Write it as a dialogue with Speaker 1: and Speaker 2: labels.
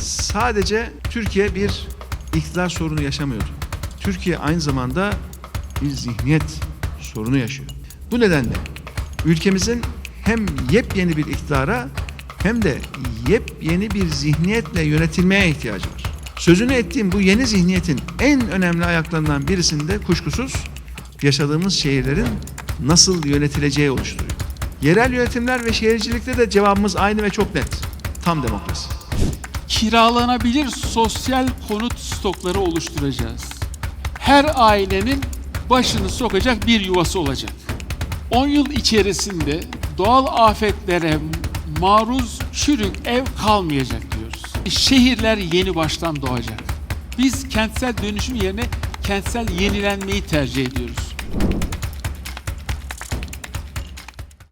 Speaker 1: sadece Türkiye bir iktidar sorunu yaşamıyordu. Türkiye aynı zamanda bir zihniyet sorunu yaşıyor. Bu nedenle ülkemizin hem yepyeni bir iktidara hem de yepyeni bir zihniyetle yönetilmeye ihtiyacı var. Sözünü ettiğim bu yeni zihniyetin en önemli ayaklarından birisinde kuşkusuz yaşadığımız şehirlerin nasıl yönetileceği oluşturuyor. Yerel yönetimler ve şehircilikte de cevabımız aynı ve çok net. Tam demokrasi.
Speaker 2: Kiralanabilir sosyal konut stokları oluşturacağız. Her ailenin başını sokacak bir yuvası olacak. 10 yıl içerisinde doğal afetlere maruz çürük ev kalmayacak diyoruz. Şehirler yeni baştan doğacak. Biz kentsel dönüşüm yerine kentsel yenilenmeyi tercih ediyoruz.